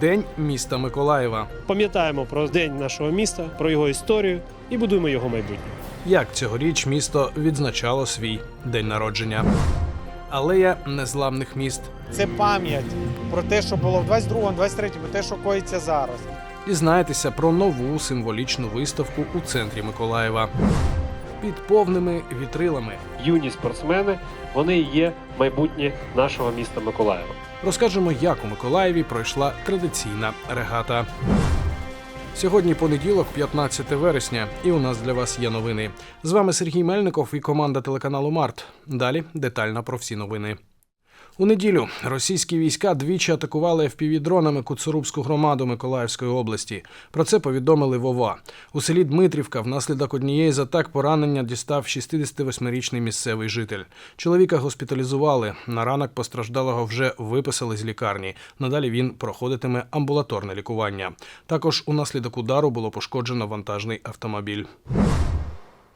День міста Миколаєва. Пам'ятаємо про день нашого міста, про його історію і будуємо його майбутнє. Як цьогоріч місто відзначало свій день народження. Алея незламних міст. Це пам'ять про те, що було в 22-му, 23-му, те, що коїться зараз. Дізнаєтеся про нову символічну виставку у центрі Миколаєва. Під повними вітрилами Юні спортсмени вони є майбутнє нашого міста Миколаєва. Розкажемо, як у Миколаєві пройшла традиційна регата. Сьогодні понеділок, 15 вересня, і у нас для вас є новини. З вами Сергій Мельников і команда телеканалу Март. Далі детально про всі новини. У неділю російські війська двічі атакували FPV-дронами Куцурубську громаду Миколаївської області. Про це повідомили Вова. У селі Дмитрівка внаслідок однієї з атак поранення дістав 68-річний місцевий житель. Чоловіка госпіталізували. На ранок постраждалого вже виписали з лікарні. Надалі він проходитиме амбулаторне лікування. Також унаслідок удару було пошкоджено вантажний автомобіль.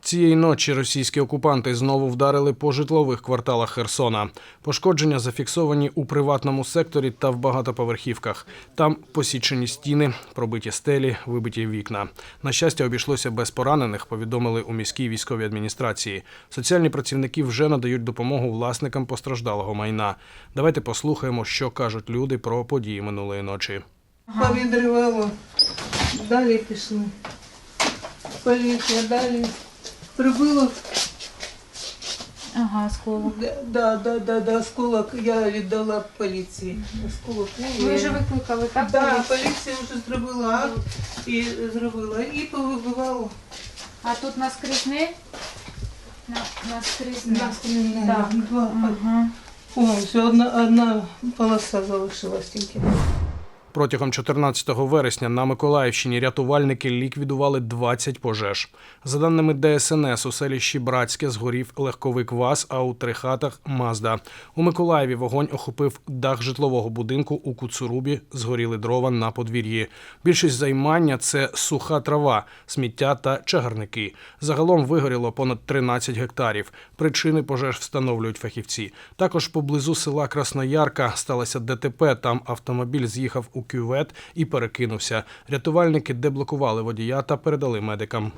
Цієї ночі російські окупанти знову вдарили по житлових кварталах Херсона. Пошкодження зафіксовані у приватному секторі та в багатоповерхівках. Там посічені стіни, пробиті стелі, вибиті вікна. На щастя, обійшлося без поранених. Повідомили у міській військовій адміністрації. Соціальні працівники вже надають допомогу власникам постраждалого майна. Давайте послухаємо, що кажуть люди про події минулої ночі. Повідривало. Далі пішли. Поліція далі. Прибило. Ага, сколок. Да, да, да, да, осколок я віддала поліції. Осколок. Ви вже викликали, так? Да, поліція вже зробила акт і зробила. І повибивало. А тут наскрізний? На, наскрізний. Наскрізне. Так. Два. Ага. О, все, одна, одна полоса залишилась тільки. Протягом 14 вересня на Миколаївщині рятувальники ліквідували 20 пожеж. За даними ДСНС, у селищі Братське згорів легковик ВАЗ, а у три хатах Мазда. У Миколаєві вогонь охопив дах житлового будинку у Куцурубі, згоріли дрова на подвір'ї. Більшість займання це суха трава, сміття та чагарники. Загалом вигоріло понад 13 гектарів. Причини пожеж встановлюють фахівці. Також поблизу села Красноярка сталося ДТП. Там автомобіль з'їхав у кювет і перекинувся. Рятувальники деблокували водія та передали медикам.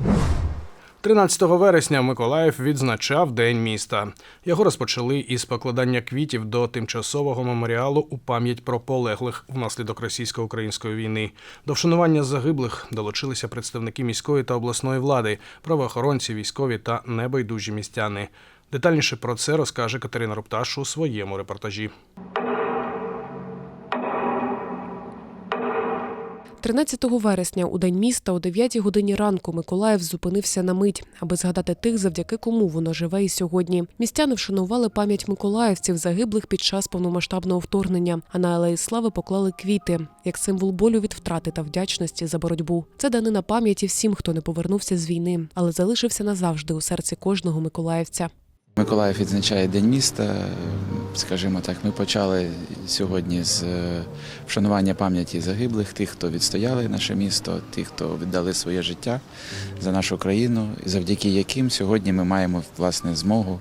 13 вересня Миколаїв відзначав День міста. Його розпочали із покладання квітів до тимчасового меморіалу у пам'ять про полеглих внаслідок російсько-української війни. До вшанування загиблих долучилися представники міської та обласної влади, правоохоронці, військові та небайдужі містяни. Детальніше про це розкаже Катерина Рупташ у своєму репортажі. 13 вересня у день міста о 9 годині ранку Миколаїв зупинився на мить, аби згадати тих, завдяки кому воно живе і сьогодні. Містяни вшанували пам'ять миколаївців, загиблих під час повномасштабного вторгнення. А на алеї слави поклали квіти як символ болю від втрати та вдячності за боротьбу. Це данина пам'яті всім, хто не повернувся з війни, але залишився назавжди у серці кожного миколаївця. Миколаїв відзначає День міста. Скажімо так, ми почали сьогодні з е, вшанування пам'яті загиблих, тих, хто відстояли наше місто, тих, хто віддали своє життя за нашу країну, і завдяки яким сьогодні ми маємо власне змогу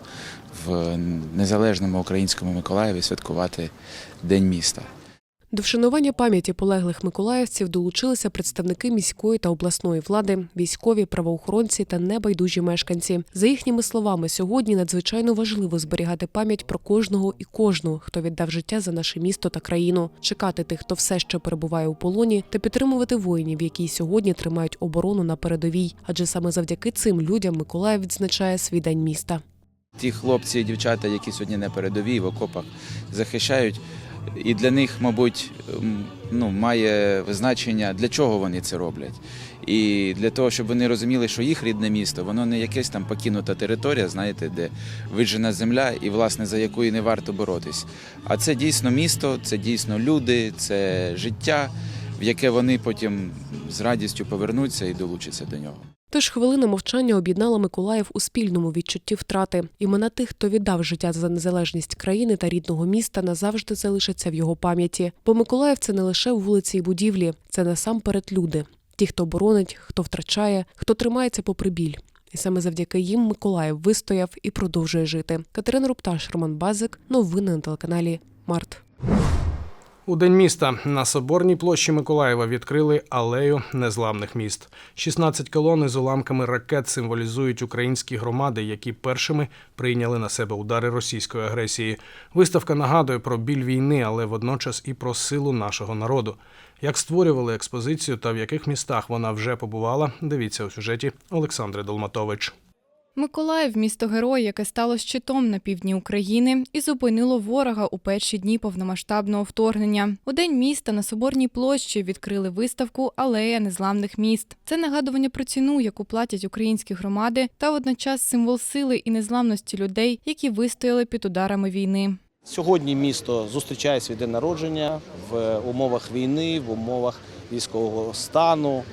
в незалежному українському Миколаєві святкувати День міста. До вшанування пам'яті полеглих миколаївців долучилися представники міської та обласної влади, військові, правоохоронці та небайдужі мешканці. За їхніми словами, сьогодні надзвичайно важливо зберігати пам'ять про кожного і кожну, хто віддав життя за наше місто та країну, чекати тих, хто все ще перебуває у полоні, та підтримувати воїнів, які сьогодні тримають оборону на передовій. Адже саме завдяки цим людям Миколаїв відзначає свій день міста. Ті хлопці і дівчата, які сьогодні на передовій в окопах захищають. І для них, мабуть, ну, має значення, для чого вони це роблять. І для того, щоб вони розуміли, що їх рідне місто, воно не якась там покинута територія, знаєте, де виджена земля, і власне за якою не варто боротись. А це дійсно місто, це дійсно люди, це життя, в яке вони потім з радістю повернуться і долучаться до нього. Тож хвилина мовчання об'єднала Миколаїв у спільному відчутті втрати. Імена тих, хто віддав життя за незалежність країни та рідного міста, назавжди залишаться в його пам'яті. Бо Миколаїв це не лише вулиці і будівлі, це насамперед люди. Ті, хто боронить, хто втрачає, хто тримається попри біль. І саме завдяки їм Миколаїв вистояв і продовжує жити. Катерина Рупташ, Роман Базик. Новини на телеканалі Март. У день міста на соборній площі Миколаєва відкрили алею незламних міст. 16 колон із уламками ракет символізують українські громади, які першими прийняли на себе удари російської агресії. Виставка нагадує про біль війни, але водночас і про силу нашого народу. Як створювали експозицію та в яких містах вона вже побувала, дивіться у сюжеті Олександри Долматович. Миколаїв місто герой, яке стало щитом на півдні України і зупинило ворога у перші дні повномасштабного вторгнення. У день міста на соборній площі відкрили виставку Алея незламних міст. Це нагадування про ціну, яку платять українські громади, та водночас символ сили і незламності людей, які вистояли під ударами війни. Сьогодні місто зустрічає свій день народження в умовах війни, в умовах військового стану.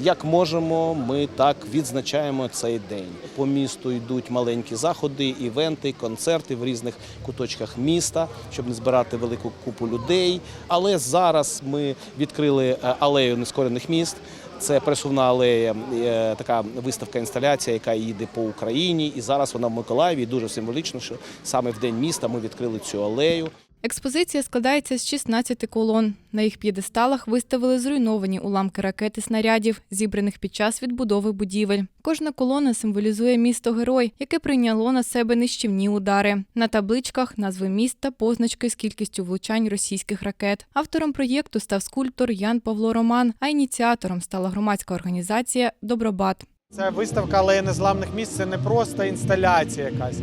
Як можемо, ми так відзначаємо цей день. По місту йдуть маленькі заходи, івенти, концерти в різних куточках міста, щоб не збирати велику купу людей. Але зараз ми відкрили е, алею нескорених міст. Це пересувна алея, е, така виставка інсталяція, яка їде по Україні. І зараз вона в Миколаєві. І дуже символічно, що саме в день міста ми відкрили цю алею. Експозиція складається з 16 колон. На їх п'єдесталах виставили зруйновані уламки ракет і снарядів, зібраних під час відбудови будівель. Кожна колона символізує місто герой, яке прийняло на себе нищівні удари. На табличках назви міста, позначки з кількістю влучань російських ракет. Автором проєкту став скульптор Ян Павло Роман, а ініціатором стала громадська організація Добробат. Це виставка алеї незламних міст. Це не просто інсталяція якась.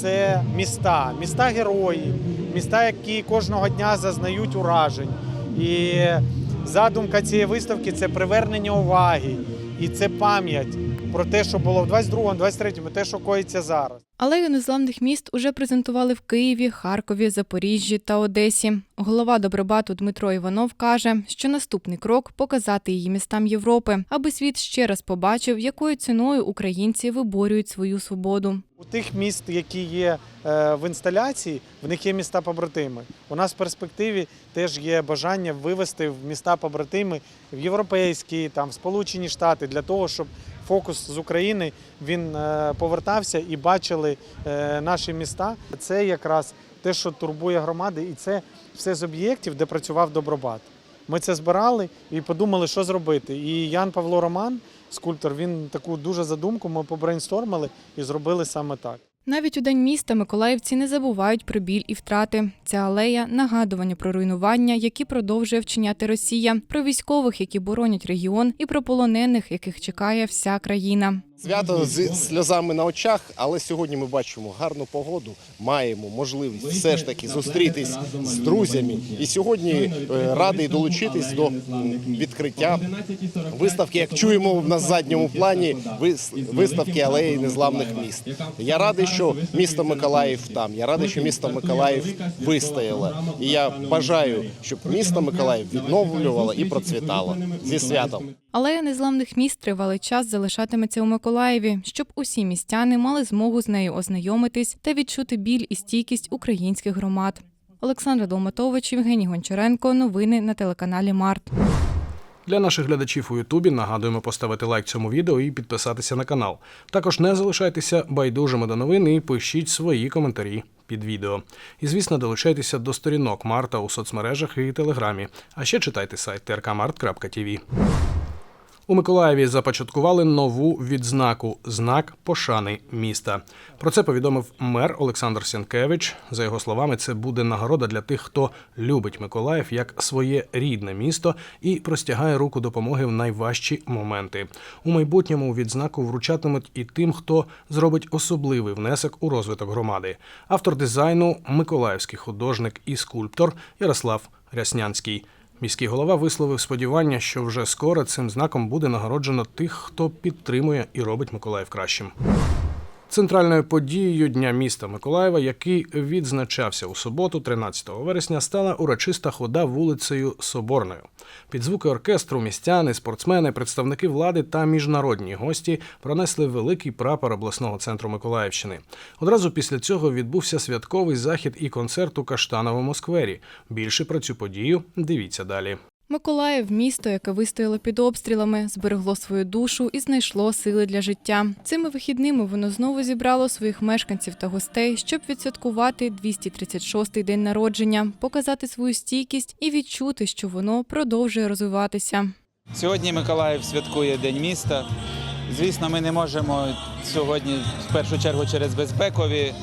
Це міста, міста герої, міста, які кожного дня зазнають уражень. І задумка цієї виставки це привернення уваги і це пам'ять про те, що було в 22-му, 23-му, те, що коїться зараз. Алею незламних міст уже презентували в Києві, Харкові, Запоріжжі та Одесі. Голова Добробату Дмитро Іванов каже, що наступний крок показати її містам Європи, аби світ ще раз побачив, якою ціною українці виборюють свою свободу. У тих міст, які є е, в інсталяції, в них є міста побратими. У нас в перспективі теж є бажання вивести в міста побратими в європейські, там в Сполучені Штати для того, щоб фокус з України він е, повертався і бачили е, наші міста. Це якраз те, що турбує громади, і це все з об'єктів, де працював Добробат. Ми це збирали і подумали, що зробити. І Ян Павло Роман, скульптор, він таку дуже задумку. Ми побрейнстормили і зробили саме так. Навіть у день міста миколаївці не забувають про біль і втрати. Ця алея нагадування про руйнування, які продовжує вчиняти Росія, про військових, які боронять регіон, і про полонених, яких чекає вся країна. Свято з сльозами на очах, але сьогодні ми бачимо гарну погоду, маємо можливість все ж таки зустрітись з друзями. І сьогодні е, радий долучитись до відкриття виставки. Як чуємо на задньому плані, вис- виставки алеї незламних міст. Я радий, що місто Миколаїв там. Я радий, що місто Миколаїв вистояло. І я бажаю, щоб місто Миколаїв відновлювало і процвітало зі святом. Алея незламних міст тривалий час залишатиметься у Миколаєві, щоб усі містяни мали змогу з нею ознайомитись та відчути біль і стійкість українських громад. Олександра Долматович, Євгеній Гончаренко. Новини на телеканалі Март. Для наших глядачів у Ютубі нагадуємо поставити лайк цьому відео і підписатися на канал. Також не залишайтеся байдужими до новин і пишіть свої коментарі під відео. І звісно, долучайтеся до сторінок Марта у соцмережах і Телеграмі. А ще читайте сайт trkmart.tv. У Миколаєві започаткували нову відзнаку знак пошани міста. Про це повідомив мер Олександр Сенкевич. За його словами, це буде нагорода для тих, хто любить Миколаїв як своє рідне місто і простягає руку допомоги в найважчі моменти. У майбутньому відзнаку вручатимуть і тим, хто зробить особливий внесок у розвиток громади. Автор дизайну миколаївський художник і скульптор Ярослав Ряснянський. Міський голова висловив сподівання, що вже скоро цим знаком буде нагороджено тих, хто підтримує і робить Миколаїв кращим. Центральною подією Дня міста Миколаєва, який відзначався у суботу, 13 вересня, стала урочиста хода вулицею Соборною. Під звуки оркестру містяни, спортсмени, представники влади та міжнародні гості пронесли великий прапор обласного центру Миколаївщини. Одразу після цього відбувся святковий захід і концерт у Каштановому сквері. Більше про цю подію дивіться далі. Миколаїв місто, яке вистояло під обстрілами, зберегло свою душу і знайшло сили для життя. Цими вихідними воно знову зібрало своїх мешканців та гостей, щоб відсвяткувати 236-й день народження, показати свою стійкість і відчути, що воно продовжує розвиватися. Сьогодні Миколаїв святкує День міста. Звісно, ми не можемо сьогодні, в першу чергу, через безпекові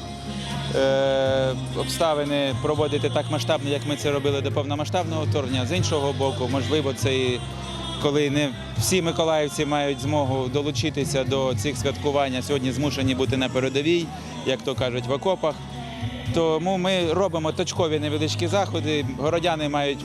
обставини проводити так масштабно, як ми це робили до повномасштабного вторгнення. З іншого боку, можливо, це і коли не всі миколаївці мають змогу долучитися до цих святкувань, а сьогодні змушені бути на передовій, як то кажуть, в окопах. Тому ми робимо точкові невеличкі заходи. Городяни мають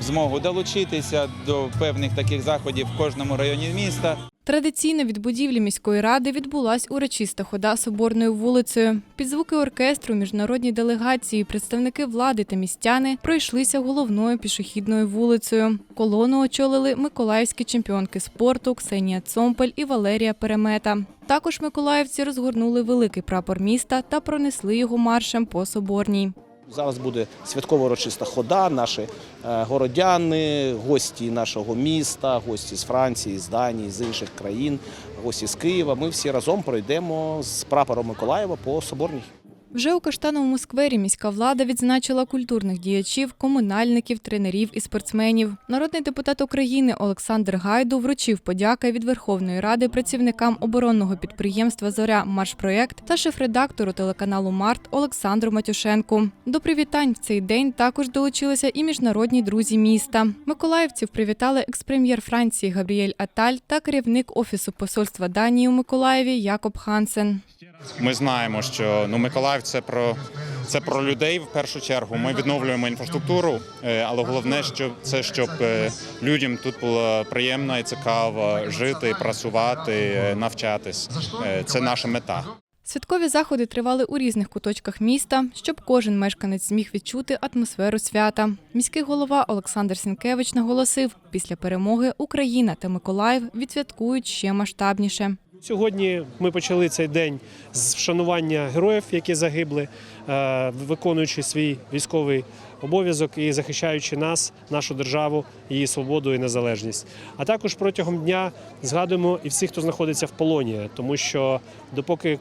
змогу долучитися до певних таких заходів в кожному районі міста. Традиційно від будівлі міської ради відбулась урочиста хода соборною вулицею. Під звуки оркестру, міжнародні делегації, представники влади та містяни пройшлися головною пішохідною вулицею. Колону очолили миколаївські чемпіонки спорту Ксенія Цомпель і Валерія Перемета. Також миколаївці розгорнули великий прапор міста та пронесли його маршем по соборній. Зараз буде святкова урочиста хода. Наші е, городяни, гості нашого міста, гості з Франції, з Данії, з інших країн, гості з Києва. Ми всі разом пройдемо з прапором Миколаєва по Соборній. Вже у Каштановому сквері міська влада відзначила культурних діячів, комунальників, тренерів і спортсменів. Народний депутат України Олександр Гайду вручив подяки від Верховної Ради працівникам оборонного підприємства Зоря Маршпроєкт та шеф-редактору телеканалу Март Олександру Матюшенку. До привітань в цей день також долучилися і міжнародні друзі міста. Миколаївців привітали експрем'єр Франції Габріель Аталь та керівник офісу посольства Данії у Миколаєві Якоб Хансен. Ми знаємо, що ну Миколаїв це про це про людей в першу чергу. Ми відновлюємо інфраструктуру, е, але головне, що це щоб е, людям тут було приємно і цікаво жити, працювати, е, навчатись. Це наша мета. Святкові заходи тривали у різних куточках міста, щоб кожен мешканець зміг відчути атмосферу свята. Міський голова Олександр Сінкевич наголосив, після перемоги Україна та Миколаїв відсвяткують ще масштабніше. Сьогодні ми почали цей день з вшанування героїв, які загибли, е, виконуючи свій військовий обов'язок і захищаючи нас, нашу державу, її свободу і незалежність. А також протягом дня згадуємо і всіх, хто знаходиться в полоні, тому що допоки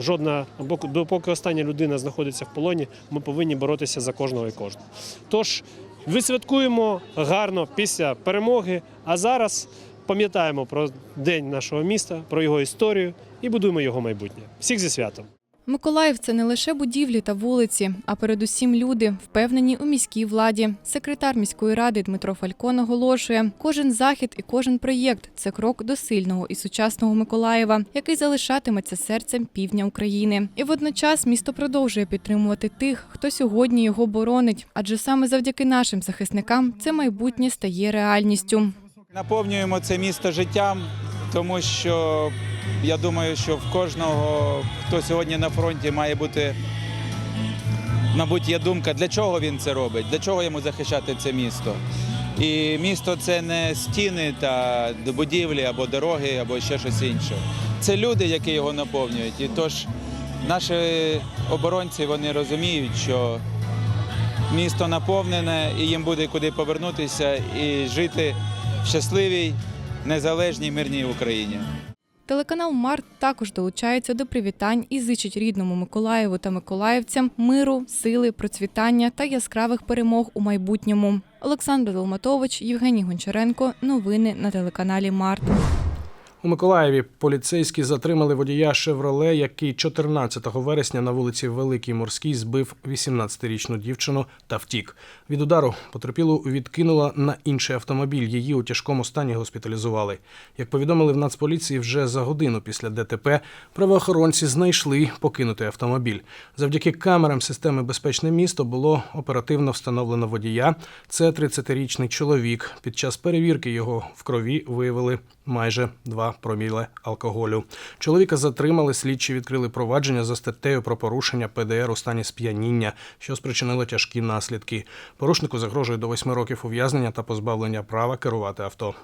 жодна допоки остання людина знаходиться в полоні, ми повинні боротися за кожного і кожного. Тож відсвяткуємо гарно після перемоги, а зараз пам'ятаємо про день нашого міста, про його історію і будуємо його майбутнє. Всіх зі святом! Миколаїв це не лише будівлі та вулиці, а передусім люди, впевнені у міській владі. Секретар міської ради Дмитро Фалько наголошує, кожен захід і кожен проєкт це крок до сильного і сучасного Миколаєва, який залишатиметься серцем півдня України. І водночас місто продовжує підтримувати тих, хто сьогодні його боронить, адже саме завдяки нашим захисникам це майбутнє стає реальністю. Наповнюємо це місто життям, тому що я думаю, що в кожного, хто сьогодні на фронті, має бути, мабуть, є думка, для чого він це робить, для чого йому захищати це місто. І місто це не стіни та будівлі або дороги, або ще щось інше. Це люди, які його наповнюють. І тож наші оборонці вони розуміють, що місто наповнене і їм буде куди повернутися і жити щасливій, незалежній, мирній Україні. Телеканал Март також долучається до привітань і зичить рідному Миколаєву та миколаївцям миру, сили, процвітання та яскравих перемог у майбутньому. Олександр Долматович, Євгеній Гончаренко. Новини на телеканалі Март. У Миколаєві поліцейські затримали водія Шевроле, який 14 вересня на вулиці Великій Морській збив 18-річну дівчину та втік. Від удару потерпілу відкинула на інший автомобіль. Її у тяжкому стані госпіталізували. Як повідомили в Нацполіції, вже за годину після ДТП правоохоронці знайшли покинутий автомобіль. Завдяки камерам системи Безпечне місто було оперативно встановлено водія. Це 30-річний чоловік. Під час перевірки його в крові виявили майже 2 проміле алкоголю. Чоловіка затримали, слідчі відкрили провадження за статтею про порушення ПДР у стані сп'яніння, що спричинило тяжкі наслідки. Порушнику загрожує до 8 років ув'язнення та позбавлення права керувати авто.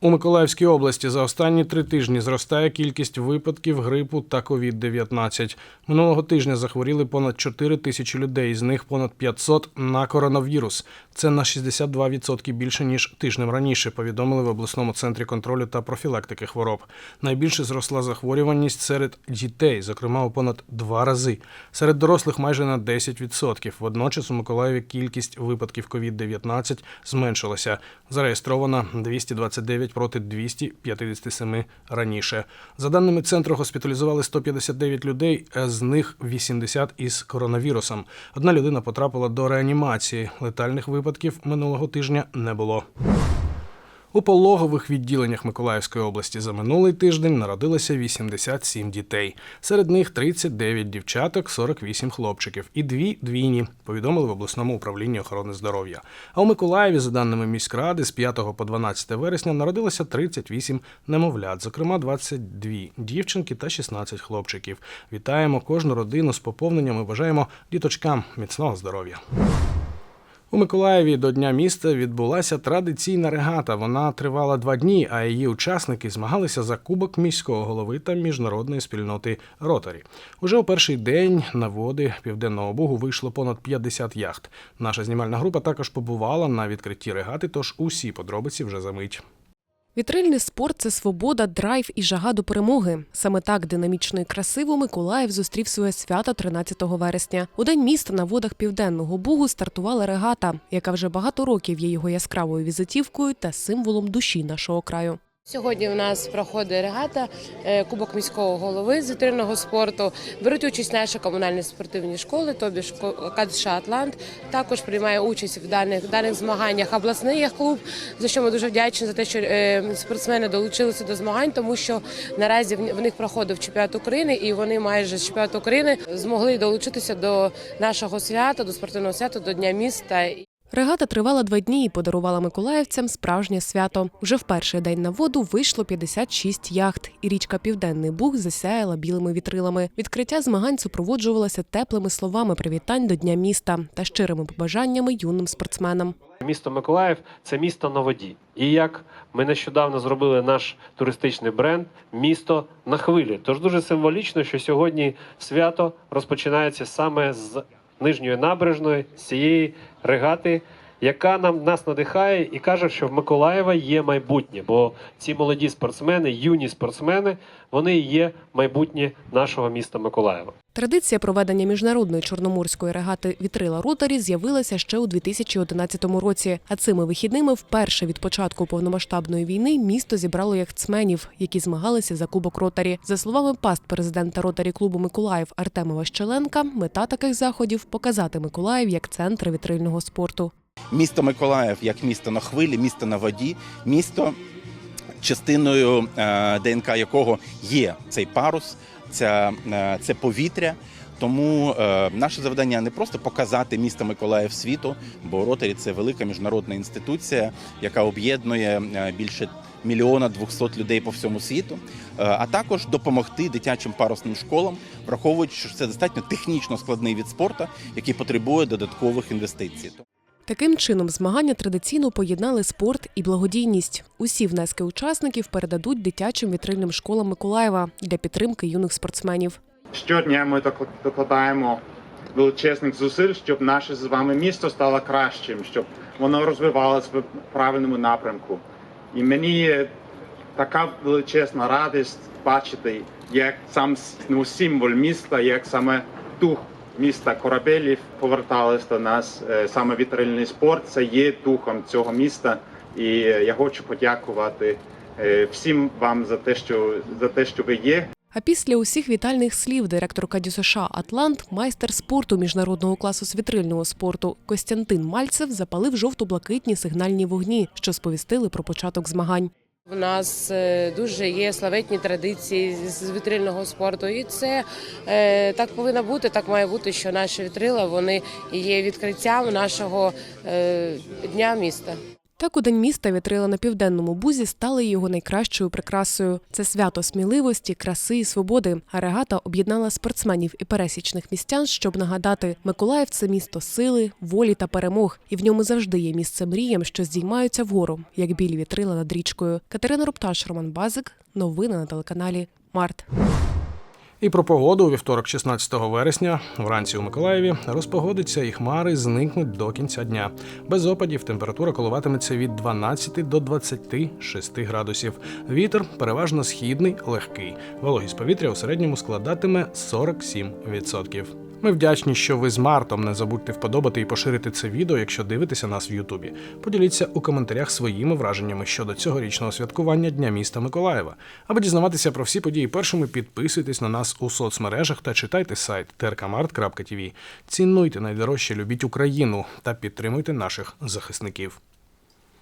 У Миколаївській області за останні три тижні зростає кількість випадків грипу та COVID-19. Минулого тижня захворіли понад 4 тисячі людей, з них понад 500 на коронавірус. Це на 62% більше ніж тижнем раніше. Повідомили в обласному центрі контролю та профілактики хвороб. Найбільше зросла захворюваність серед дітей, зокрема у понад два рази. Серед дорослих майже на 10%. Водночас у Миколаєві кількість випадків COVID-19 зменшилася. Зареєстровано 229 проти 257 раніше. За даними центру, госпіталізували 159 людей, з них 80 із коронавірусом. Одна людина потрапила до реанімації. Летальних випадків минулого тижня не було. У пологових відділеннях Миколаївської області за минулий тиждень народилося 87 дітей. Серед них 39 дівчаток, 48 хлопчиків і дві двійні, повідомили в обласному управлінні охорони здоров'я. А у Миколаєві, за даними міськради, з 5 по 12 вересня народилося 38 немовлят, зокрема 22 дівчинки та 16 хлопчиків. Вітаємо кожну родину з поповненням і бажаємо діточкам міцного здоров'я. У Миколаєві до Дня міста відбулася традиційна регата. Вона тривала два дні, а її учасники змагалися за кубок міського голови та міжнародної спільноти Ротарі. Уже у перший день на води Південного Бугу вийшло понад 50 яхт. Наша знімальна група також побувала на відкритті регати, тож усі подробиці вже за мить. Вітрильний спорт це свобода, драйв і жага до перемоги. Саме так динамічно і красиво Миколаїв зустрів своє свято 13 вересня. У день міста на водах Південного Бугу стартувала регата, яка вже багато років є його яскравою візитівкою та символом душі нашого краю. Сьогодні у нас проходить регата е, Кубок міського голови з вітринного спорту. Беруть участь наші комунальні спортивні школи, тобі ж Атлант. Також приймає участь в даних даних змаганнях обласний клуб. За що ми дуже вдячні за те, що е, спортсмени долучилися до змагань, тому що наразі в них проходив чемпіонат України, і вони майже з чемпіонату України змогли долучитися до нашого свята, до спортивного свята, до Дня міста. Регата тривала два дні і подарувала миколаївцям справжнє свято. Вже в перший день на воду вийшло 56 яхт, і річка Південний Буг засяяла білими вітрилами. Відкриття змагань супроводжувалося теплими словами привітань до Дня міста та щирими побажаннями юним спортсменам. Місто Миколаїв це місто на воді. І як ми нещодавно зробили наш туристичний бренд місто на хвилі. Тож дуже символічно, що сьогодні свято розпочинається саме з нижньої набережної, з цієї регати, яка нам нас надихає і каже, що в Миколаєва є майбутнє. Бо ці молоді спортсмени, юні спортсмени, вони є майбутнє нашого міста Миколаєва. Традиція проведення міжнародної чорноморської регати Вітрила Ротарі з'явилася ще у 2011 році. А цими вихідними, вперше від початку повномасштабної війни, місто зібрало яхтсменів, які змагалися за кубок Ротарі. За словами паст президента Ротарі клубу Миколаїв Артема Ващеленка, мета таких заходів показати Миколаїв як центр вітрильного спорту. Місто Миколаїв як місто на хвилі, місто на воді, місто, частиною е, ДНК якого є цей парус, ця, е, це повітря. Тому е, наше завдання не просто показати місто Миколаїв світу, бо Ротарі це велика міжнародна інституція, яка об'єднує більше мільйона двохсот людей по всьому світу, а також допомогти дитячим парусним школам, враховуючи, що це достатньо технічно складний від спорту, який потребує додаткових інвестицій. Таким чином, змагання традиційно поєднали спорт і благодійність. Усі внески учасників передадуть дитячим вітрильним школам Миколаєва для підтримки юних спортсменів. Щодня ми док- докладаємо величезних зусиль, щоб наше з вами місто стало кращим, щоб воно розвивалося в правильному напрямку. І мені така величезна радість бачити, як сам ну, символ міста, як саме дух міста корабелів повертались до нас. Е, Саме вітрильний спорт це є духом цього міста. І е, я хочу подякувати е, всім вам за те, що за те, що ви є. А після усіх вітальних слів директорка ДЮСШ «Атлант», майстер спорту міжнародного класу з вітрильного спорту Костянтин Мальцев запалив жовто-блакитні сигнальні вогні, що сповістили про початок змагань. У нас е, дуже є славетні традиції з вітрильного спорту, і це е, так повинно бути. Так має бути, що наші вітрила вони є відкриттям нашого е, дня міста. Так у день міста вітрила на південному бузі стали його найкращою прикрасою. Це свято сміливості, краси і свободи. А регата об'єднала спортсменів і пересічних містян, щоб нагадати, Миколаїв це місто сили, волі та перемог, і в ньому завжди є місце мріям, що здіймаються вгору, як білі вітрила над річкою. Катерина Рупташ, Роман Базик. Новини на телеканалі Март. І про погоду у вівторок, 16 вересня, вранці у Миколаєві розпогодиться і хмари зникнуть до кінця дня. Без опадів температура коливатиметься від 12 до 26 градусів. Вітер переважно східний, легкий. Вологість повітря у середньому складатиме 47%. Ми вдячні, що ви з Мартом. Не забудьте вподобати і поширити це відео, якщо дивитеся нас в Ютубі. Поділіться у коментарях своїми враженнями щодо цьогорічного святкування Дня міста Миколаєва. Аби дізнаватися про всі події першими, підписуйтесь на нас у соцмережах та читайте сайт trkmart.tv. Цінуйте найдорожче, любіть Україну та підтримуйте наших захисників.